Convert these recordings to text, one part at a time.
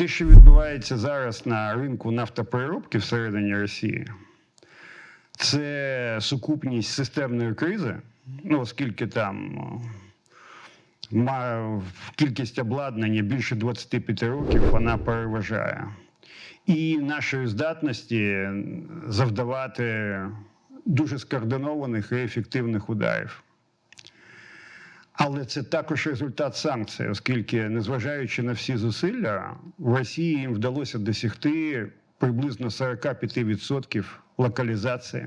те, що відбувається зараз на ринку нафтопереробки всередині Росії, це сукупність системної кризи, ну, оскільки там кількість обладнання більше 25 років вона переважає. І нашої здатності завдавати дуже скоординованих і ефективних ударів. Але це також результат санкцій, оскільки, незважаючи на всі зусилля, в Росії їм вдалося досягти приблизно 45% локалізації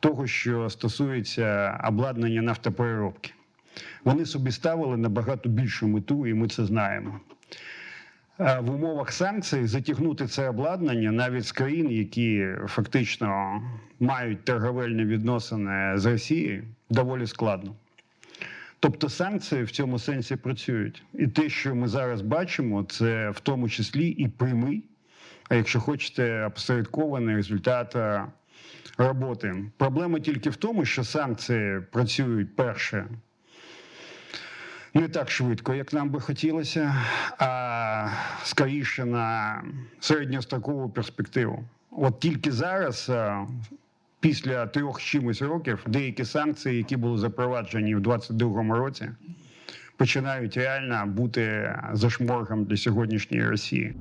того, що стосується обладнання нафтопереробки. Вони собі ставили набагато більшу мету, і ми це знаємо. В умовах санкцій затягнути це обладнання навіть з країн, які фактично мають торговельні відносини з Росією, доволі складно. Тобто санкції в цьому сенсі працюють. І те, що ми зараз бачимо, це в тому числі і прямий, а якщо хочете, опосередкований результат роботи. Проблема тільки в тому, що санкції працюють перше не так швидко, як нам би хотілося, а скоріше на середньострокову перспективу. От тільки зараз, е, після трьох чимось років, деякі санкції, які були запроваджені в 2022 році, починають реально бути зашморгом для сьогоднішньої Росії.